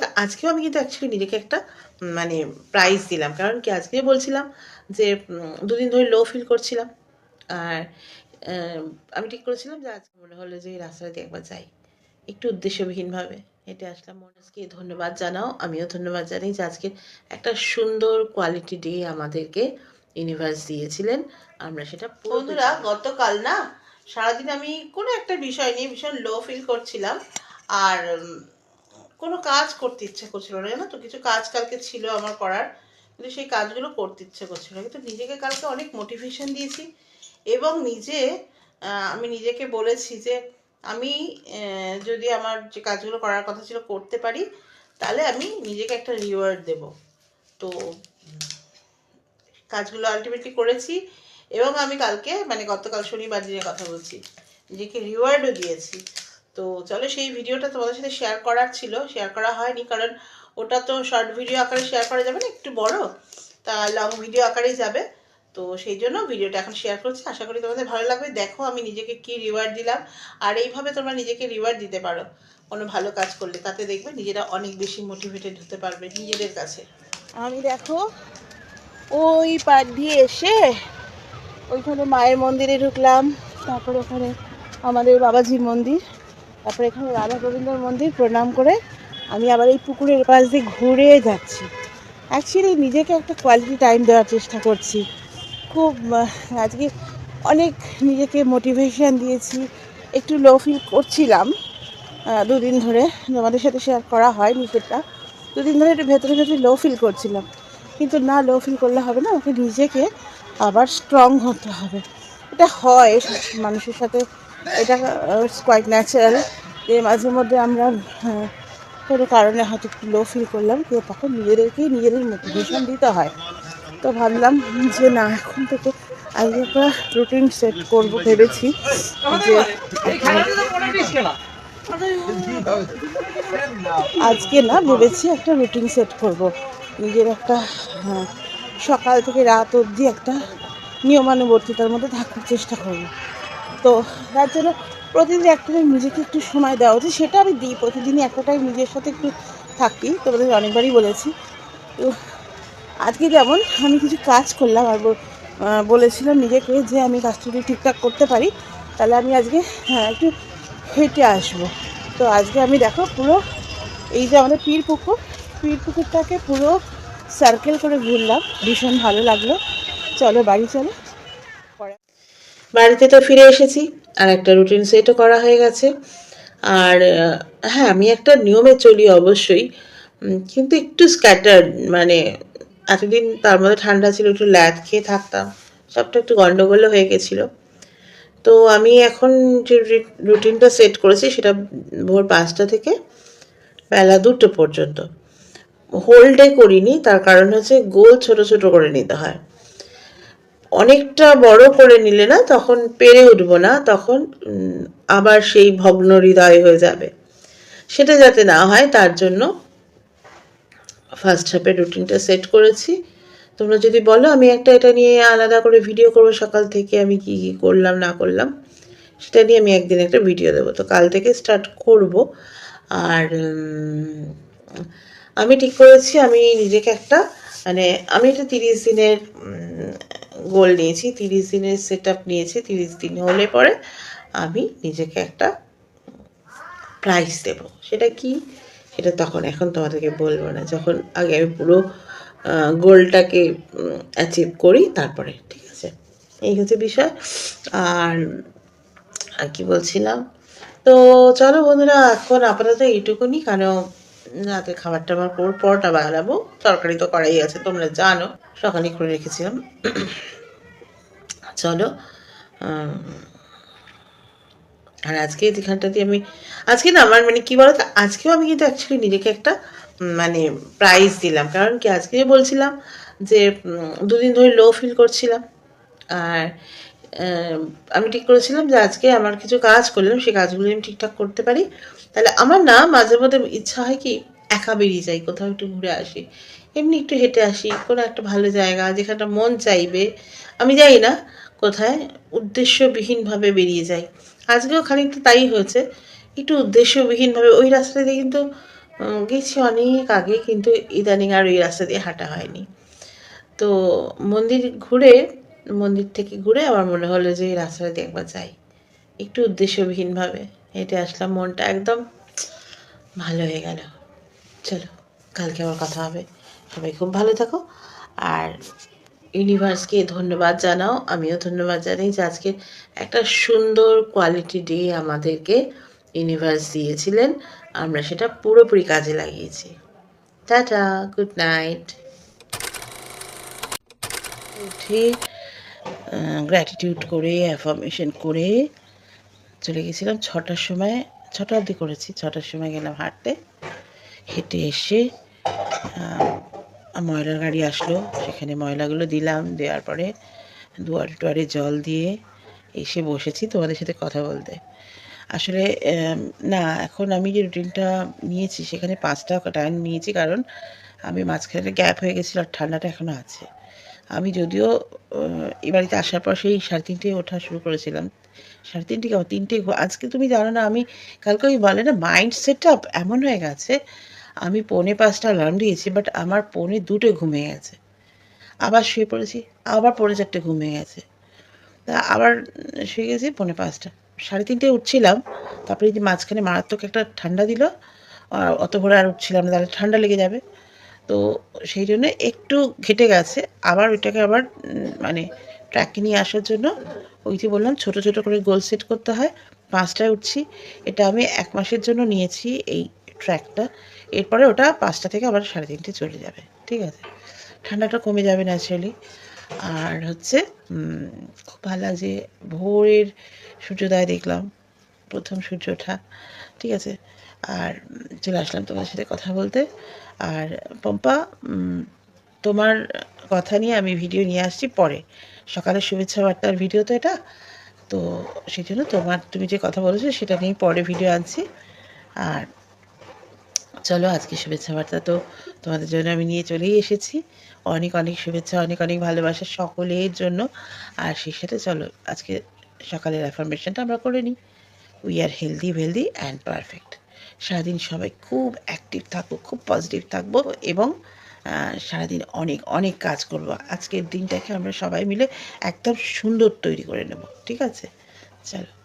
তো আজকেও আমি কিন্তু অ্যাকচুয়ালি নিজেকে একটা মানে প্রাইজ দিলাম। কারণ কি? আজকে বলছিলাম যে দুদিন ধরে লো ফিল করছিলাম। আর আমি ঠিক করেছিলাম যে আজকে মনে হলো যে এই রাস্তাটা দিয়ে একবার যাই। একটু উদ্দেশ্যবিহীনভাবে হেঁটে আসলাম। মনাজকে ধন্যবাদ জানাও। আমিও ধন্যবাদ জানাই যে আজকে একটা সুন্দর কোয়ালিটি ডে আমাদেরকে ইউনিভার্স দিয়েছিলেন। আমরা সেটা বন্ধুরা গতকাল না সারাদিন আমি কোনো একটা বিষয় নিয়ে ভীষণ লো ফিল করছিলাম। আর কোনো কাজ করতে ইচ্ছে করছিল না, জানো তো? কিছু কাজ কালকে ছিল আমার করার, কিন্তু সেই কাজগুলো করতে ইচ্ছে করছিল না। কিন্তু নিজেকে কালকে অনেক মোটিভেশন দিয়েছি এবং নিজে আমি নিজেকে বলেছি যে আমি যদি আমার যে কাজগুলো করার কথা ছিল করতে পারি, তাহলে আমি নিজেকে একটা রিওয়ার্ড দেব। তো কাজগুলো আলটিমেটলি করেছি এবং আমি কালকে মানে গতকাল শনিবার দিনের কথা বলছি, নিজেকে রিওয়ার্ডও দিয়েছি। তো চলো সেই ভিডিওটা তোমাদের সাথে শেয়ার করার ছিল। শেয়ার করা হয়নি, কারণ ওটা তো শর্ট ভিডিও আকারে শেয়ার করা যাবে না, একটু বড়। তা লং ভিডিও আকারেই যাবে। তো সেই জন্য ভিডিওটা এখন শেয়ার করছি। আশা করি তোমাদের ভালো লাগবে। দেখো আমি নিজেকে কি রিওয়ার্ড দিলাম। আর এইভাবে তোমরা নিজেকে রিওয়ার্ড দিতে পারো। কোনো ভালো কাজ করলে তাতে দেখবে নিজেরা অনেক বেশি মোটিভেটেড হতে পারবে নিজেদের কাছে। আমি দেখো, ওই পার দিয়ে এসে ওইখানে মায়ের মন্দিরে ঢুকলাম। তারপর ওখানে আমাদের বাবাজির মন্দির। তারপরে এখানে রাধা গোবিন্দর মন্দির প্রণাম করে আমি আবার এই পুকুরের পাশ দিয়ে ঘুরে যাচ্ছি। অ্যাকচুয়ালি নিজেকে একটা কোয়ালিটি টাইম দেওয়ার চেষ্টা করছি। খুব আজকে অনেক নিজেকে মোটিভেশান দিয়েছি। একটু লো ফিল করছিলাম দুদিন ধরে তোমাদের সাথে শেয়ার করা হয়নি সেটা দুদিন ধরে একটু ভেতরে ভেতরে লো ফিল করছিলাম। কিন্তু না লো ফিল করলে হবে না আমাকে নিজেকে আবার স্ট্রং হতে হবে। এটা হয় মানুষের সাথে। এটা কোয়াইট ন্যাচারাল যে মাঝে মধ্যে আমরা কোনো কারণে হয়তো একটু লো ফিল করলাম তো তখন নিজেদেরকেই নিজেদের মোটিভেশন দিতে হয়। তো ভাবলাম যে না, এখন থেকে আজকে একটা রুটিন সেট করব, ভেবেছি যে, আজকে না, ভেবেছি একটা রুটিন সেট করব। নিজের একটা সকাল থেকে রাত অবধি একটা নিয়মানুবর্তিতার মধ্যে থাকার চেষ্টা করব। তো তার জন্য প্রতিদিন একটা time নিজেকে একটু সময় দেওয়া উচিত। সেটা আমি দিই প্রতিদিনই একটা টাইম নিজের সাথে একটু থাকি। তোমাদের অনেকবারই বলেছি। তো আজকে যেমন আমি কিছু কাজ করলাম আর বল- বলেছিলাম নিজেকে যে আমি কাজটা যদি ঠিকঠাক করতে পারি, তাহলে আমি আজকে হ্যাঁ একটু হেঁটে আসব। তো আজকে আমি দেখো পুরো এই যে আমাদের পীর পুকুর, পীর পুকুরটাকে পুরো সার্কেল করে ঘুরলাম। ভীষণ ভালো লাগল। চলো বাড়ি চলো। বাড়িতে তো ফিরে এসেছি, আর একটা রুটিন সেটও করা হয়ে গেছে। আর হ্যাঁ আমি একটা নিয়মে চলি অবশ্যই কিন্তু একটু স্ক্যাটার্ড মানে এতদিন তার মধ্যে ঠান্ডা ছিল, একটু ল্যাদ খেয়ে থাকতাম, সবটা একটু গন্ডগোলও হয়ে গেছিল। তো আমি এখন যে রুটিনটা সেট করেছি, সেটা ভোর পাঁচটা থেকে বেলা দুটো পর্যন্ত। হোল ডে করিনি, তার কারণ হচ্ছে গোল ছোট ছোট করে নিতে হয়। অনেকটা বড় করে নিলে না তখন পেরে উঠব না, তখন আবার সেই ভগ্ন হৃদয় হয়ে যাবে। সেটা যাতে না হয় তার জন্য ফার্স্ট হাফের রুটিনটা সেট করেছি। তোমরা যদি বলো, আমি একটা এটা নিয়ে আলাদা করে ভিডিও করব সকাল থেকে, আমি কি কী করলাম, না করলাম, সেটা নিয়ে আমি একদিন একটা ভিডিও দেবো। তো কাল থেকে স্টার্ট করব। আর আমি ঠিক করেছি, আমি নিজেকে একটা মানে আমি একটা তিরিশ দিনের গোল নিয়েছি, তিরিশ দিনের সেট আপ নিয়েছি, তিরিশ দিন হলে পরে আমি নিজেকে একটা প্রাইজ দেব। সেটা কি? সেটা তখন, এখন তোমাদেরকে বলব না। যখন আগে আমি পুরো গোলটাকে অ্যাচিভ করি, তারপরে, ঠিক আছে? এই হচ্ছে বিষয়। আর কি বলছিলাম? তো চলো বন্ধুরা, এখন আপাতত এইটুকুনি কেন রাতে খাবার টাবার পর পরটা বানাবো। তরকারি তো করাই আছে, তোমরা জানো। সকালে করে রেখেছিলাম। চলো আর আজকে যেখানটাতে আমি, আজকে না আমার মানে কি বলতো, আজকেও আমি কিন্তু অ্যাকচুয়ালি নিজেকে একটা মানে প্রাইজ দিলাম। কারণ কি আজকে বলছিলাম যে দুদিন ধরে লো ফিল করছিলাম, আর আমি ঠিক করেছিলাম যে আজকে আমার কিছু কাজ করলাম, সেই কাজগুলো আমি ঠিকঠাক করতে পারি। তাহলে আমার না মাঝে মধ্যে ইচ্ছা হয় কি, একা বেরিয়ে যাই, কোথাও একটু ঘুরে আসি। এমনি একটু হেঁটে আসি, কোনো একটা ভালো জায়গা যেখানটা মন চাইবে। আমি যাই না কোথায়, উদ্দেশ্যবিহীনভাবে বেরিয়ে যাই। আজকেও খানিকটা তাই হয়েছে, একটু উদ্দেশ্যবিহীনভাবে ওই রাস্তা দিয়ে কিন্তু গেছি অনেক আগে, কিন্তু ইদানিং আর ওই রাস্তা দিয়ে হাঁটা হয়নি। তো মন্দির ঘুরে, মন্দির থেকে ঘুরে আমার মনে হলো যে এই রাস্তাটা দিয়ে একবার যাই। একটু উদ্দেশ্যবিহীনভাবে হেঁটে আসলাম, মনটা একদম ভালো হয়ে গেল। চলো, কালকে আবার কথা হবে। সবাই খুব ভালো থাকো। আর ইউনিভার্সকে ধন্যবাদ জানাও। আমিও ধন্যবাদ জানাই যে আজকে একটা সুন্দর কোয়ালিটি ডে আমাদেরকে ইউনিভার্স দিয়েছিলেন। আমরা সেটা পুরোপুরি কাজে লাগিয়েছি। টাটা গুড নাইট উঠে গ্র্যাটিটিউড করে অ্যাফার্মেশন করে চলে গেছিলাম ছটার সময়, ছটা অবধি করেছি, ছটার সময় গেলাম হাঁটতে। হেঁটে এসে ময়লার গাড়ি আসলো। সেখানে ময়লাগুলো দিলাম, দেওয়ার পরে দুয়ারে টুয়ারে জল দিয়ে এসে বসেছি তোমাদের সাথে কথা বলতে। আসলে না, এখন আমি যে রুটিনটা নিয়েছি, সেখানে পাঁচটা টাইম নিয়েছি, কারণ আমি মাঝখানে গ্যাপ হয়ে গেছিল আর ঠান্ডাটা এখনও আছে। আমি যদিও এই বাড়িতে আসার পর সেই সাড়ে তিনটে ওঠা শুরু করেছিলাম। সাড়ে তিনটে কেমন তিনটে আজকে তুমি জানো না, আমি, কালকে ওই বলে না, মাইন্ড সেট আপ এমন হয়ে গেছে আমি পৌনে পাঁচটা অ্যালার্ম দিয়েছি বাট আমার পৌনে দুটো ঘুমিয়ে গেছে। আবার শুয়ে পড়েছি, আবার পৌনে চারটে ঘুমিয়ে গেছে। তা আবার শুয়ে গেছি পৌনে পাঁচটা। সাড়ে তিনটে উঠছিলাম, তারপরে যে মাঝখানে মারাত্মক একটা ঠান্ডা দিল অত ভোরে আর উঠছিলাম না, তাহলে ঠান্ডা লেগে যাবে। তো সেই জন্য একটু ঘেটে গেছে, আবার ওইটাকে আবার মানে ট্র্যাকে নিয়ে আসার জন্য ওই যে বললাম, ছোট ছোট করে গোল সেট করতে হয়। পাঁচটায় উঠছি, এটা আমি এক মাসের জন্য নিয়েছি, এই ট্র্যাকটা, এরপরে ওটা পাঁচটা থেকে আবার সাড়ে তিনটে চলে যাবে, ঠিক আছে? ঠান্ডাটা কমে যাবে ন্যাচারালি আর হচ্ছে খুব ভালো লাগছে, ভোরের সূর্যোদয় দেখলাম, প্রথম সূর্য ওঠা, ঠিক আছে? আর চলে আসলাম তোমার সাথে কথা বলতে। আর পম্পা তোমার কথা নিয়ে আমি ভিডিও নিয়ে আসছি পরে। সকালের শুভেচ্ছা বার্তার ভিডিও তো এটা। তো সেই জন্য তোমার, তুমি যে কথা বলেছ সেটা নিয়ে পরে ভিডিও আনছি। আর চলো, আজকে শুভেচ্ছা বার্তা তো তোমাদের জন্য আমি নিয়ে চলেই এসেছি। অনেক অনেক শুভেচ্ছা, অনেক অনেক ভালোবাসা সকলের জন্য। আর সেই সাথে চলো, আজকে সকালের অ্যাফার্মেশনটা আমরা করে নিই। We are healthy wealthy and perfect সারাদিন সবাই খুব অ্যাক্টিভ থাকব, খুব পজিটিভ থাকব এবং সারাদিন অনেক অনেক কাজ করব। আজকের দিনটাকে আমরা সবাই মিলে একদম সুন্দর তৈরি করে নেব, ঠিক আছে? চলো।